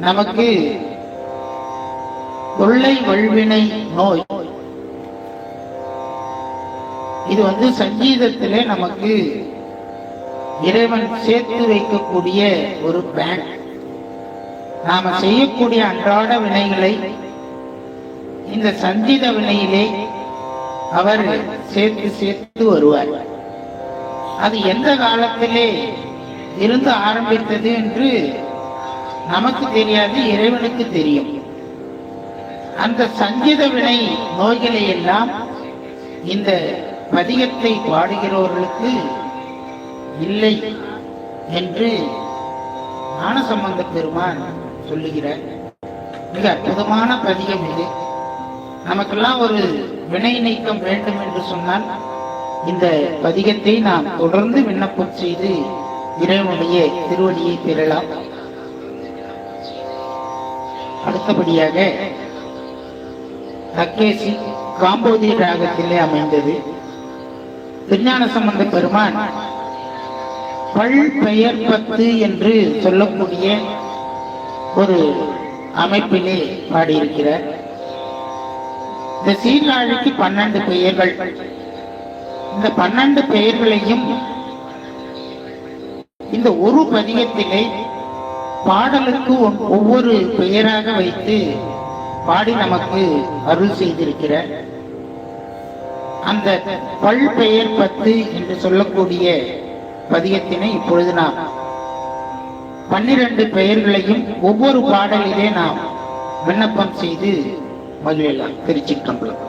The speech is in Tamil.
நமக்கு கொள்ளை வல்வினை நோய். இது வந்து சங்கீதத்திலே நமக்கு இறைவன் சேர்த்து வைக்கக்கூடிய ஒரு பேங்க் நாம செய்யக்கூடிய அன்றாட வினைகளை இந்த சங்கீத வினையிலே அவர் சேர்த்து சேர்த்து வருவார். அது எந்த காலத்திலே இருந்து ஆரம்பித்தது என்று நமக்கு தெரியாது இறைவனுக்கு தெரியும். அந்த சங்கீத வினை நோய்களை எல்லாம் இந்த பதிகத்தை பாடுகிறவர்களுக்கு இல்லை என்று ஞானசம்பந்த பெருமான் சொல்லுகிறார். மிக அற்புதமான பதிகம் இது. நமக்கெல்லாம் ஒரு வினை நீக்கம் வேண்டும் என்று சொன்னால் இந்த பதிகத்தை நாம் தொடர்ந்து விண்ணப்பம் செய்து இறைவனுடைய திருவடியை பெறலாம். அடுத்தபடியாக தக்கேசி காம்போதி ராகத்திலே அமைந்தது. திருஞான சம்பந்த பெருமான் பல் பெயர் பத்து என்று சொல்லக்கூடிய ஒரு அமைப்பிலே பாடியிருக்கிறார். இந்த சீர்காழிக்கு பன்னெண்டு பெயர்கள். இந்த பன்னெண்டு பெயர்களையும் இந்த ஒரு பதிகத்திலே பாடலுக்கு ஒவ்வொரு பெயராக வைத்து பாடி நமக்கு அருள் செய்திருக்கிறார் அந்த பல் பெயர் பத்து என்று சொல்லக்கூடிய பதியத்தினை இப்பொழுது நாம் பன்னிரண்டு பெயர்களையும் ஒவ்வொரு பாடலிலே நாம் விண்ணப்பம் செய்து மகிழலாம். திருச்சிற்றம்பலம்